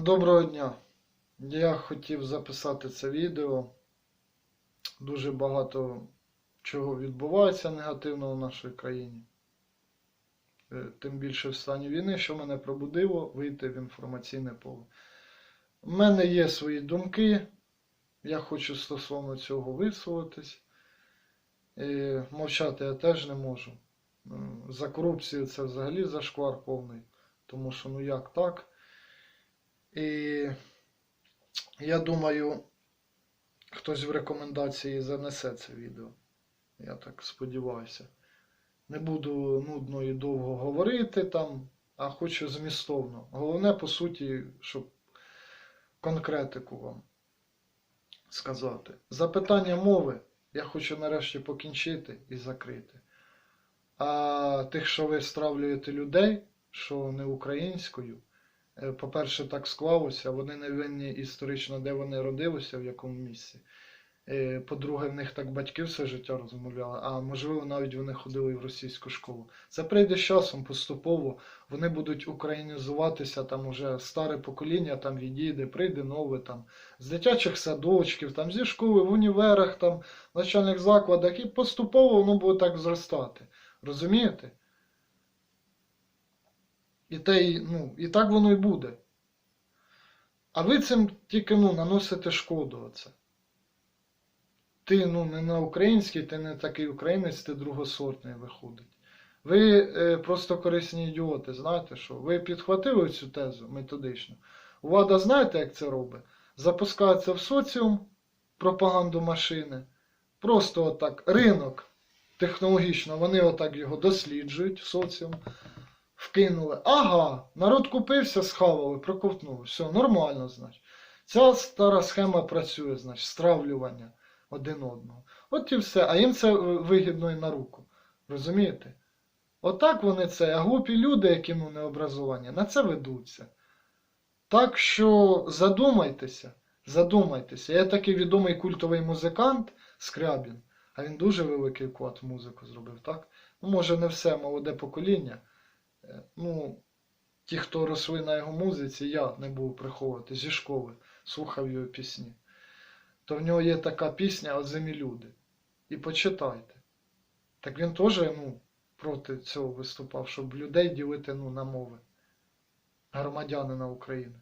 Доброго дня. Я хотів записати це відео. Дуже багато чого відбувається негативного в нашій країні. Е, Тим більше в стані війни, що мене пробудило вийти в інформаційне поле. У мене є свої думки. Я хочу стосовно цього висловитись. І мовчати я теж не можу. За корупцію це взагалі зашквар повний. Тому що ну як так? І я думаю, хтось в рекомендації занесе це відео. Я так сподіваюся. Не буду нудно і довго говорити там, а хочу змістовно. Головне, по суті, щоб конкретику вам сказати. Запитання мови я хочу нарешті покінчити і закрити. А тих, що ви стравлюєте людей, що не українською, По-перше, так склалося, вони не винні історично, де вони родилися, в якому місці. Е, По-друге, в них так батьки все життя розмовляли, а можливо, навіть вони ходили в російську школу. Це прийде з часом поступово. Вони будуть українізуватися, там уже старе покоління там відійде, прийде нове там з дитячих садочків, там зі школи, в універах, там, в навчальних закладах, і поступово воно буде так зростати. Розумієте? І, те, ну, і так воно і буде. А ви цим тільки ну, наносите шкоду. Оце. Ти ну, не на український, ти не такий українець, ти другосортний виходить. Ви е, просто корисні ідіоти, знаєте що? Ви підхватили цю тезу методично. Влада знаєте, як це робить? Запускається в соціум пропаганду машини. Просто отак ринок технологічно, вони отак його досліджують в соціум вкинули. Ага, народ купився, схавали, проковтнули. Все, нормально, значить. Ця стара схема працює, значить, стравлювання один одного. От і все. А їм це е, вигідно і на руку. Розумієте? Отак вони це, а глупі люди, які ну, не образовані, на це ведуться. Так що задумайтеся, задумайтеся. Я такий відомий культовий музикант Скрябін, а він дуже великий вклад в музику зробив, так? Ну, може, не все молоде покоління. Е, ну, ті, хто росли на його музиці, я не був приховувати зі школи, слухав його пісні. То в нього є така пісня «От зимі люди. І почитайте. Так він теж ну, проти цього виступав, щоб людей ділити ну, на мови. Громадянина України.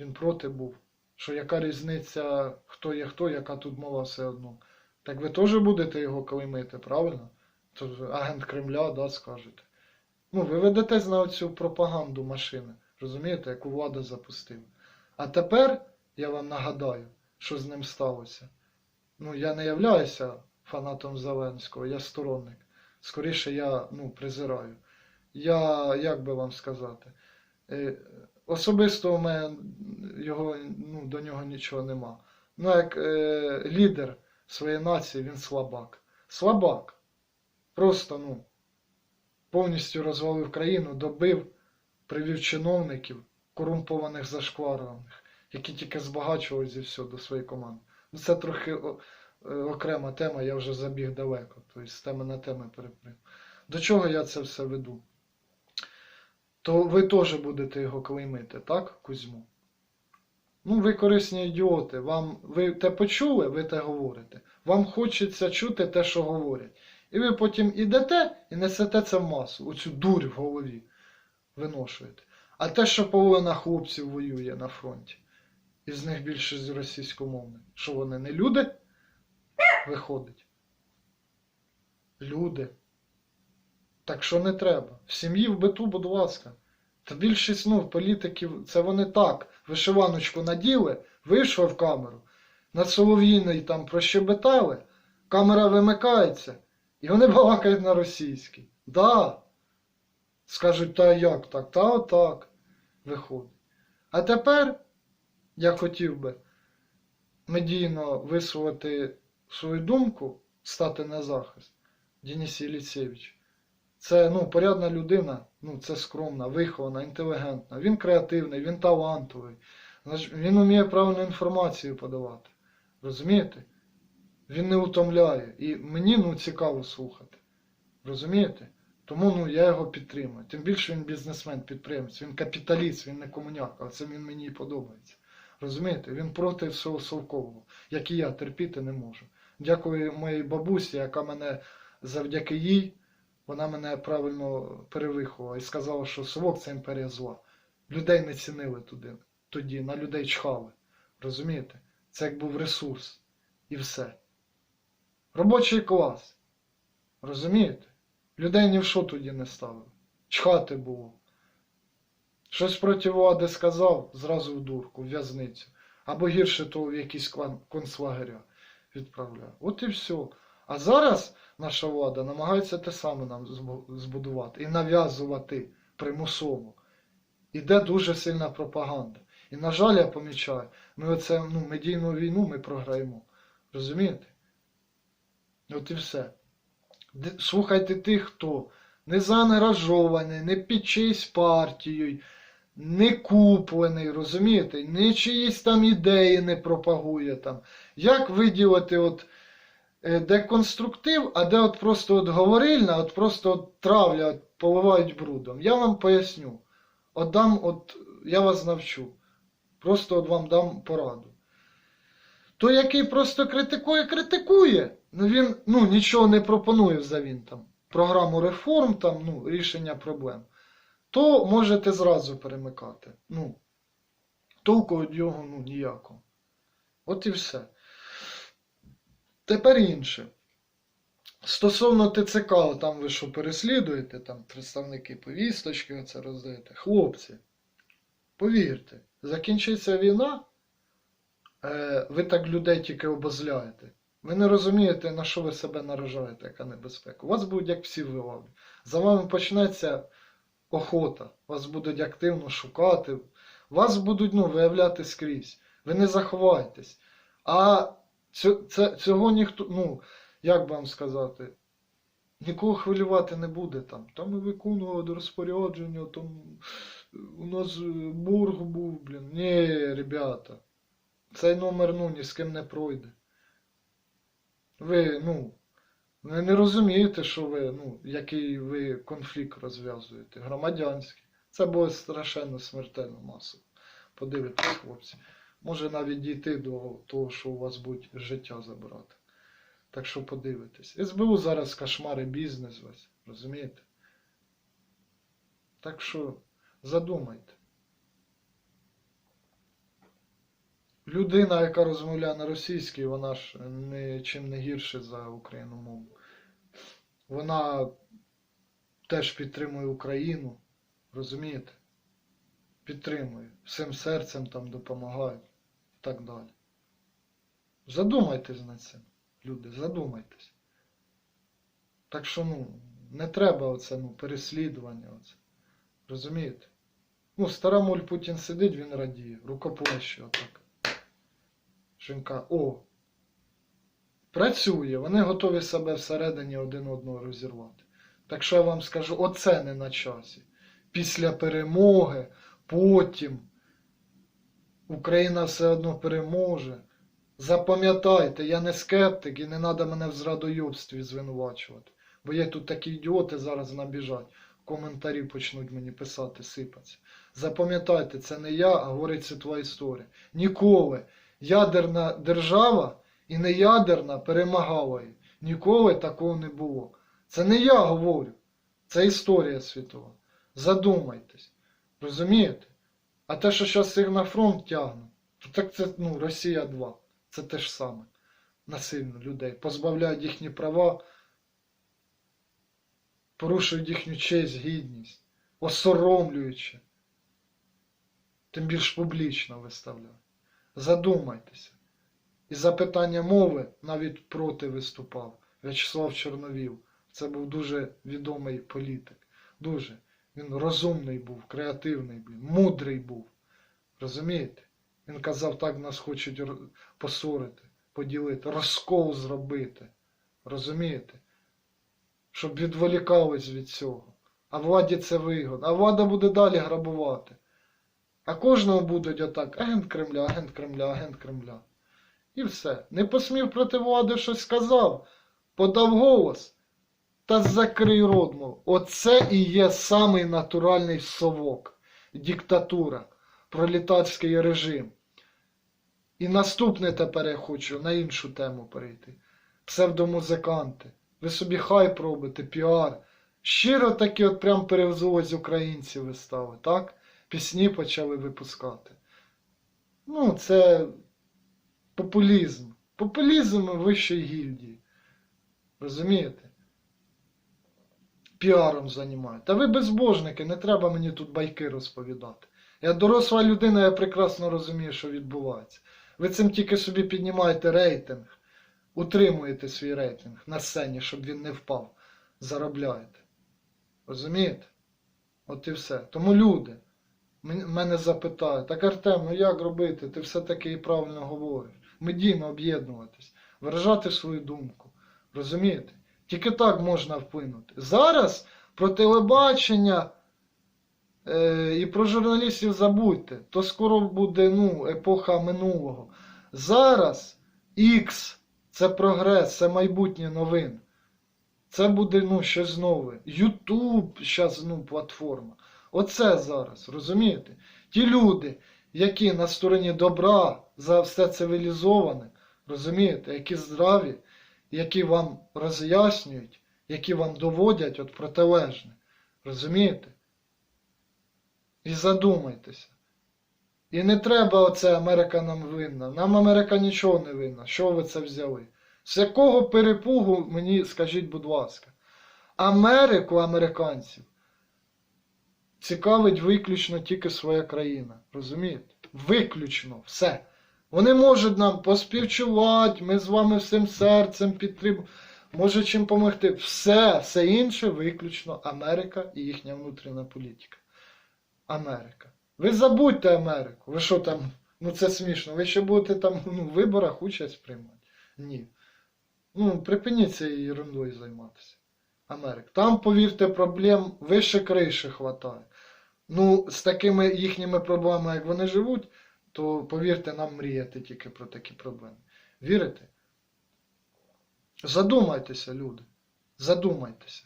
Він проти був. Що яка різниця, хто є хто, яка тут мова все одно. Так ви теж будете його клеймити, правильно? То агент Кремля, да, скажете. Ну, ви ведетесь на цю пропаганду машини, розумієте, яку влада запустила. А тепер я вам нагадаю, що з ним сталося. Ну, я не являюся фанатом Зеленського, я сторонник. Скоріше я ну, презираю. Я, як би вам сказати, е, особисто у мене його, ну, до нього нічого нема. Ну, як е, лідер своєї нації, він слабак. Слабак. Просто, ну повністю розвалив країну, добив, привів чиновників, корумпованих зашкварених, які тільки збагачувалися і все до своєї команди. Ну це трохи е, окрема тема, я вже забіг далеко, тобто з теми на теми переприв. До чого я це все веду? То ви теж будете його клеймити, так, Кузьму? Ну, ви корисні ідіоти. Вам, ви те почули, ви те говорите. Вам хочеться чути те, що говорять. І ви потім ідете і несете це в масу, оцю дурь в голові виношуєте. А те, що половина хлопців воює на фронті, і з них більшість російськомовних, що вони не люди? Виходить. Люди. Так що не треба. В сім'ї в биту, будь ласка. Та більшість ну, політиків, це вони так. Вишиваночку наділи, вийшов в камеру, над Солов'їною там прощебетали, камера вимикається. І вони балакають на російській. Да. Скажуть, та як так? Та отак. Виходить. А тепер я хотів би медійно висловити свою думку, стати на захист Денис Єліцевич. Це ну, порядна людина, ну, це скромна, вихована, інтелігентна. Він креативний, він талантливий. Значить, Він вміє правильну інформацію подавати. Розумієте? Він не утомляє. І мені ну, цікаво слухати. Розумієте? Тому ну, я його підтримую. Тим більше він бізнесмен, підприємець, він капіталіст, він не комуняк, а це він мені подобається. Розумієте? Він проти всього совкового, як і я терпіти не можу. Дякую моїй бабусі, яка мене завдяки їй, вона мене правильно перевиховувала і сказала, що совок це імперія зла. Людей не цінили туди, тоді, на людей чхали. Розумієте? Це як був ресурс. І все. Робочий клас. Розумієте? Людей ні в що тоді не ставили. Чхати було. Щось проти влади сказав, зразу в дурку, в в'язницю. Або гірше, то в якісь концлагеря відправляв. От і все. А зараз наша влада намагається те саме нам збудувати і нав'язувати примусово. Іде дуже сильна пропаганда. І, на жаль, я помічаю, ми оце ну, медійну війну ми програємо. Розумієте? От і все. Слухайте тих, хто не заангажований, не під чиюсь партією, не куплений, розумієте? Не чиїсь там ідеї не пропагує там. Як виділити от, е, де конструктив, а де от просто от говорильна, от просто от травля от поливають брудом. Я вам поясню. От дам, от, я вас навчу. Просто от вам дам пораду. Той, який просто критикує, критикує. Ну він ну, нічого не пропонує за він там. Програму реформ, там, ну, рішення проблем. То можете зразу перемикати. Ну, толку від його ну, ніякого. От і все. Тепер інше. Стосовно ТЦК, там ви що переслідуєте, там представники повісточки оце роздаєте. Хлопці, повірте, закінчиться війна, е, ви так людей тільки обозляєте. Ви не розумієте, на що ви себе наражаєте, яка небезпека. У вас будуть як всі виловлені. За вами почнеться охота, вас будуть активно шукати, вас будуть ну, виявляти скрізь. Ви не заховайтесь. А це, цього ніхто, ну, як вам сказати, нікого хвилювати не буде там. Там ми виконували розпорядження, там у нас е, борг був, блін. Ні, ребята, цей номер ну, ні з ким не пройде. Ви, ну, не розумієте, що ви, ну, який ви конфлікт розв'язуєте. Громадянський. Це буде страшенно смертельно масово. Подивитесь, хлопці. Може навіть дійти до того, що у вас будуть життя забирати. Так що подивитесь. СБУ зараз кошмари бізнес весь, розумієте? Так що задумайте. Людина, яка розмовляє на російській, вона ж нічим не гірше за україну мову. Вона теж підтримує Україну, розумієте? Підтримує. Всім серцем там допомагає і так далі. Задумайтесь над цим, люди, задумайтесь. Так що, ну, не треба оце, ну, переслідування. Оце. Розумієте? Ну, стара моль Путін сидить, він радіє, рукоплещує отак. Жінка, о, працює, вони готові себе всередині один одного розірвати. Так що я вам скажу, оце не на часі. Після перемоги, потім Україна все одно переможе. Запам'ятайте, я не скептик і не треба мене в зрадойобстві звинувачувати. Бо є тут такі ідіоти зараз набіжать, коментарі почнуть мені писати, сипаться. Запам'ятайте, це не я, а говорить світова історія. Ніколи ядерна держава і не ядерна перемагала її. Ніколи такого не було. Це не я говорю, це історія світова. Задумайтесь. Розумієте? А те, що зараз їх на фронт тягнуть, то так це ну, Росія 2. Це те ж саме. Насильно людей. Позбавляють їхні права, порушують їхню честь, гідність, осоромлюючи. Тим більш публічно виставляють. Задумайтеся. І за питання мови навіть проти виступав В'ячеслав Чорновіл. Це був дуже відомий політик. Дуже. Він розумний був, креативний, блін, мудрий був. Розумієте? Він казав, так нас хочуть посорити, поділити, розкол зробити. Розумієте? Щоб відволікались від цього. А владі це вигодно. А влада буде далі грабувати. А кожного будуть отак, агент Кремля, агент Кремля, агент Кремля. І все. Не посмів проти влади щось сказав, подав голос. Та закрий рот. Оце і є самий натуральний совок. Диктатура, пролетарський режим. І наступне тепер я хочу на іншу тему перейти. Псевдомузиканти. Ви собі хайп робите, піар. Щиро такі от прям перевзулось українці вистави, так? Пісні почали випускати. Ну, це популізм. Популізм вищої гільдії. Розумієте? Піаром займають. Та ви безбожники, не треба мені тут байки розповідати. Я доросла людина, я прекрасно розумію, що відбувається. Ви цим тільки собі піднімаєте рейтинг, утримуєте свій рейтинг на сцені, щоб він не впав. Заробляєте. Розумієте? От і все. Тому люди мене запитають, так Артем, ну як робити? Ти все-таки і правильно говориш. Медійно об'єднуватись, виражати свою думку. Розумієте? Тільки так можна вплинути. Зараз про телебачення е, і про журналістів забудьте. То скоро буде ну, епоха минулого. Зараз X це прогрес, це майбутнє новин. Це буде ну, щось нове. Ютуб зараз ну, платформа. Оце зараз, розумієте? Ті люди, які на стороні добра за все цивілізоване, розумієте, які здраві, які вам роз'яснюють, які вам доводять от протилежне. Розумієте? І задумайтеся. І не треба оце Америка нам винна. Нам Америка нічого не винна. Що ви це взяли? З якого перепугу мені скажіть, будь ласка, Америку американців цікавить виключно тільки своя країна. Розумієте? Виключно все. Вони можуть нам поспівчувати, ми з вами всім серцем підтримуємо, може чим допомогти. Все, все інше виключно Америка і їхня внутрішня політика. Америка. Ви забудьте Америку. Ви що там? Ну це смішно. Ви ще будете там ну, виборах участь приймати? Ні. Ну, припиніть цією ерундою займатися. Америка. Там, повірте, проблем вище криші хватає. Ну, з такими їхніми проблемами, як вони живуть, то повірте, нам мріяти тільки про такі проблеми. Вірите? Задумайтеся, люди. Задумайтеся.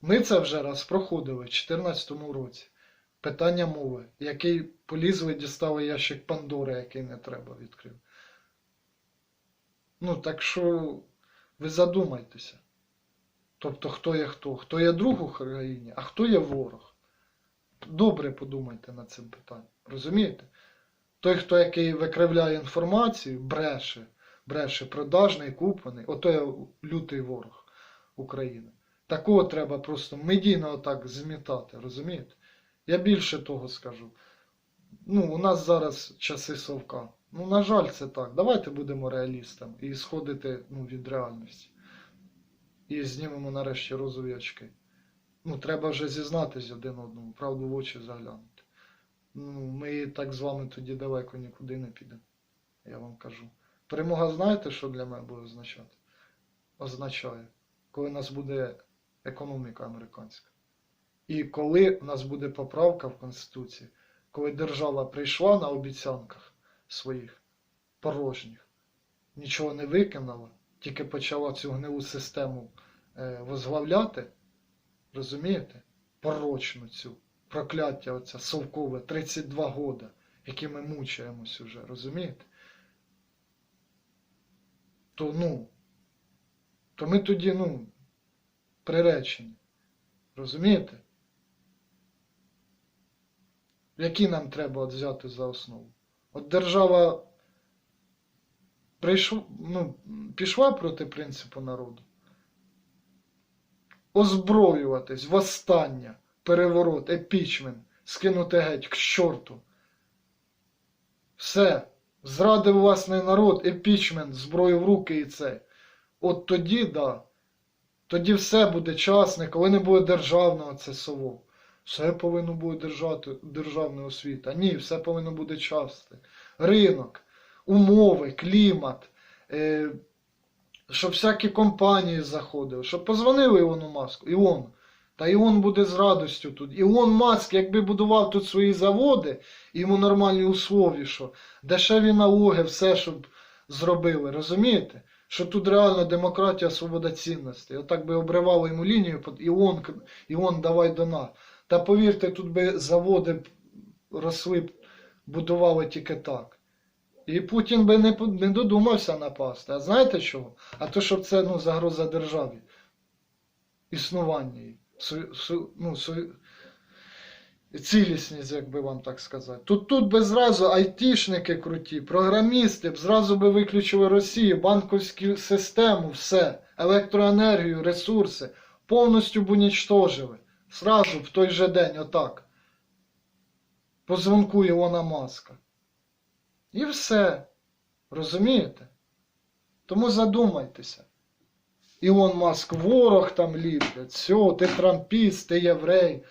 Ми це вже раз проходили в 2014 році. Питання мови, який полізли, дістали ящик Пандори, який не треба відкрив. Ну, так що ви задумайтеся. Тобто, хто є хто? Хто є друг у країні, а хто є ворог? Добре подумайте над цим питанням. Розумієте? Той, хто який викривляє інформацію, бреше, бреше, продажний, куплений, ото є лютий ворог України. Такого треба просто медійно отак змітати, розумієте? Я більше того скажу. Ну, у нас зараз часи совка. Ну, на жаль, це так. Давайте будемо реалістами і сходити ну, від реальності. І знімемо нарешті розові очки. Ну, треба вже зізнатись один одному, правду в очі заглянути. Ну, ми так з вами тоді далеко нікуди не підемо. Я вам кажу. Перемога знаєте, що для мене буде означати? Означає, коли у нас буде економіка американська. І коли у нас буде поправка в Конституції, коли держава прийшла на обіцянках своїх порожніх, нічого не виконала, тільки почала цю гнилу систему е, возглавляти, розумієте? Порочну цю прокляття оце совкове 32 года, які ми мучаємось уже, розумієте? То ну, то ми тоді, ну, приречені. Розумієте? Які нам треба от взяти за основу? От держава прийшла, ну, пішла проти принципу народу. Озброюватись, восстання, переворот, епічмен, скинути геть к чорту. Все. Зрадив власний народ, епічмен, зброю в руки і це. От тоді, да. Тоді все буде часне, коли не буде державного це совок. Все повинно буде держати, державна освіта. Ні, все повинно бути часте. Ринок, умови, клімат, е, щоб всякі компанії заходили, щоб позвонили Ілону Маску. Ілон. Та Ілон буде з радістю тут. Ілон Маск, якби будував тут свої заводи, йому нормальні услові, що дешеві налоги, все, щоб зробили, розумієте? що тут реально демократія, свобода цінностей. Отак би обривало йому лінію, і он, і он давай до нас. Та повірте, тут би заводи росли, будували тільки так. І Путін би не, не додумався напасти. А знаєте чого? А то, що це ну, загроза державі. Існування. Су- су- ну, су- цілісність, як би вам так сказати. Тут, тут би зразу айтішники круті, програмісти б зразу би виключили Росію, банківську систему, все, електроенергію, ресурси, повністю б унічтожили. Зразу в той же день, отак. По дзвонку Ілона Маска. І все. Розумієте? Тому задумайтеся. Ілон Маск ворог там ліплять, все, ти трампіст, ти єврей.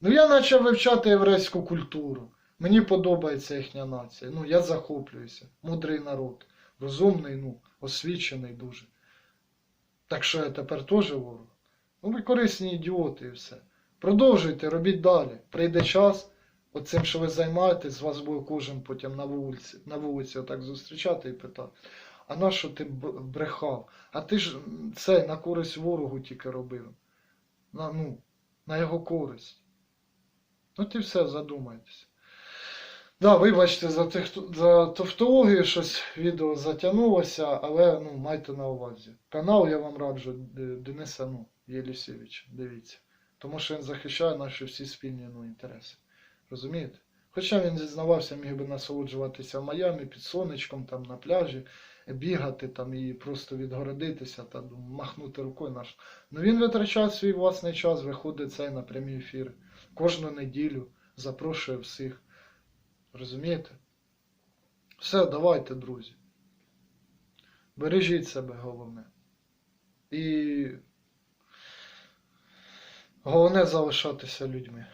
Ну я почав вивчати єврейську культуру. Мені подобається їхня нація. Ну, я захоплююся. Мудрий народ. Розумний, ну, освічений дуже. Так що я тепер теж ворог? Ну, ви корисні ідіоти і все. Продовжуйте, робіть далі. Прийде час, оцим, що ви займаєтесь, з вас буде кожен потім на вулиці, на вулиці отак зустрічати і питати. А на що ти брехав? А ти ж це на користь ворогу тільки робив. На, ну, на його користь. Ну, ти все, задумайтеся. Да, вибачте за, тих, за тавтологію, щось відео затягнулося, але ну, майте на увазі. Канал я вам раджу Д- Дениса ну, дивіться. Тому що він захищає наші всі спільні ну, інтереси. Розумієте? Хоча він зізнавався, міг би насолоджуватися в Майамі під сонечком, там на пляжі, бігати там і просто відгородитися та ну, махнути рукою наш. Ну він витрачає свій власний час, виходить цей на прямі ефіри. Кожну неділю запрошує всіх. Розумієте? Все, давайте, друзі. Бережіть себе головне. І головне залишатися людьми.